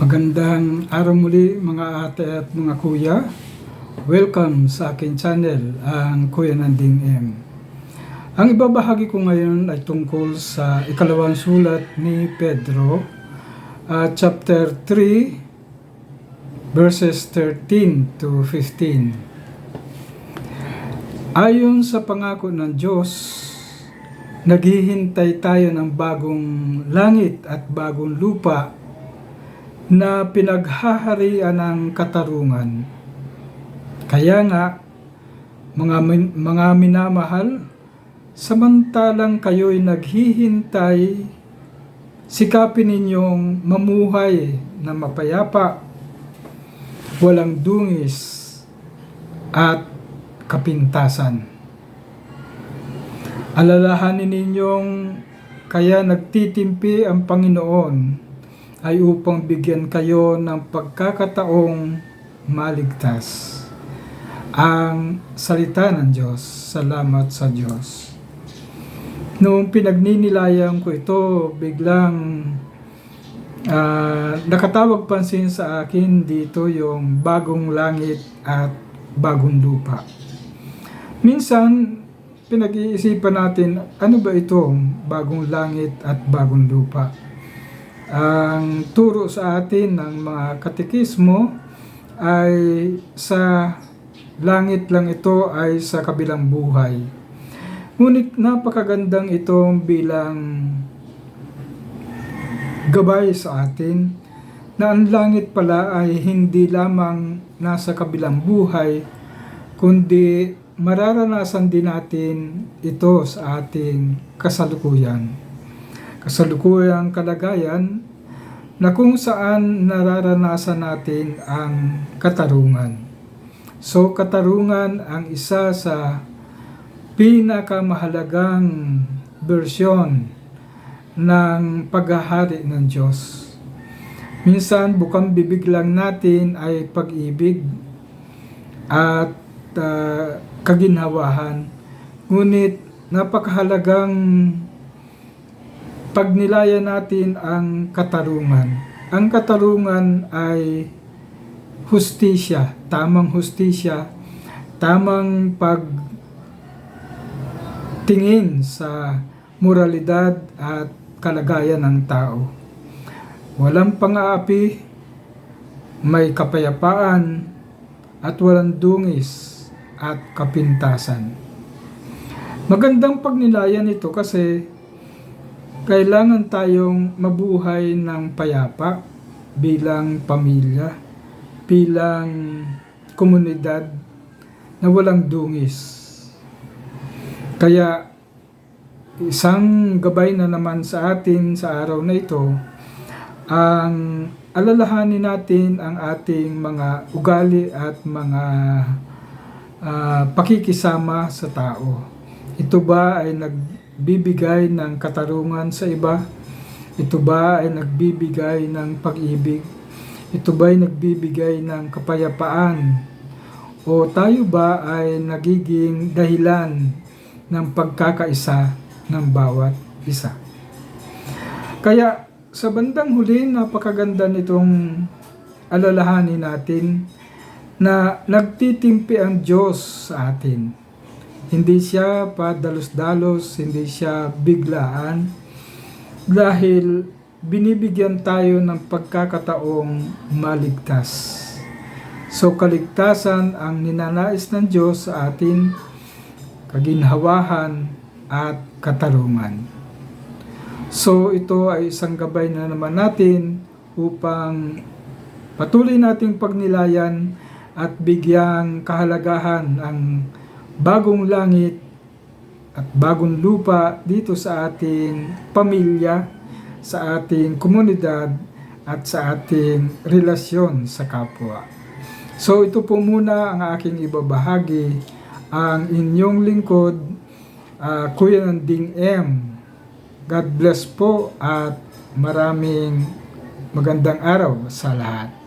Magandang araw muli mga ate at mga kuya. Welcome sa aking channel, ang Kuya Nanding M. Ang ibabahagi ko ngayon ay tungkol sa ikalawang sulat ni Pedro, ah, chapter 3, verses 13 to 15. Ayon sa pangako ng Diyos, naghihintay tayo ng bagong langit at bagong lupa na pinaghaharian ng katarungan. Kaya nga, mga, min- mga minamahal, samantalang kayo'y naghihintay, sikapin ninyong mamuhay na mapayapa, walang dungis, at kapintasan. Alalahanin ninyong kaya nagtitimpi ang Panginoon ay upang bigyan kayo ng pagkakataong maligtas. Ang salita ng Diyos. Salamat sa Diyos. Noong pinagninilayan ko ito, biglang ah, nakatawag pansin sa akin dito yung bagong langit at bagong lupa. Minsan, pinag-iisipan natin, ano ba itong bagong langit at bagong lupa? Ang turo sa atin ng mga katekismo ay sa langit lang ito ay sa kabilang buhay. Ngunit napakagandang itong bilang gabay sa atin na ang langit pala ay hindi lamang nasa kabilang buhay, kundi mararanasan din natin ito sa ating kasalukuyan. Kasalukuyang kalagayan na kung saan nararanasan natin ang katarungan. So katarungan ang isa sa pinakamahalagang bersyon ng paghahari ng Diyos. Minsan bukang bibig lang natin ay pag-ibig at ah, kaginhawahan. Ngunit napakahalagang pagnilayan natin ang katarungan. Ang katarungan ay hustisya, tamang hustisya, tamang pag tingin sa moralidad at kalagayan ng tao. Walang pang-aapi, may kapayapaan, at walang dungis at kapintasan. Magandang pagnilayan ito kasi kailangan tayong mabuhay ng payapa bilang pamilya, bilang komunidad na walang dungis. Kaya isang gabay na naman sa atin sa araw na ito ang alalahanin natin ang ating mga ugali at mga ah, pakikisama sa tao. Ito ba ay nagbibigay ng katarungan sa iba? Ito ba ay nagbibigay ng pag-ibig? Ito ba ay nagbibigay ng kapayapaan? O tayo ba ay nagiging dahilan ng pagkakaisa ng bawat isa? Kaya sa bandang huli, napakaganda nitong alalahanin natin na nagtitimpi ang Diyos sa atin. Hindi siya padalos-dalos, hindi siya biglaan, dahil binibigyan tayo ng pagkakataong maligtas. So kaligtasan ang ninanais ng Diyos sa atin, kaginhawahan at katarungan. So ito ay isang gabay na naman natin upang patuloy nating pagnilayan at bigyang kahalagahan ang bagong langit at bagong lupa dito sa ating pamilya, sa ating komunidad at sa ating relasyon sa kapwa. So ito po muna ang aking ibabahagi ang inyong lingkod ah, Kuya Nanding M. God bless po at maraming magandang araw sa lahat.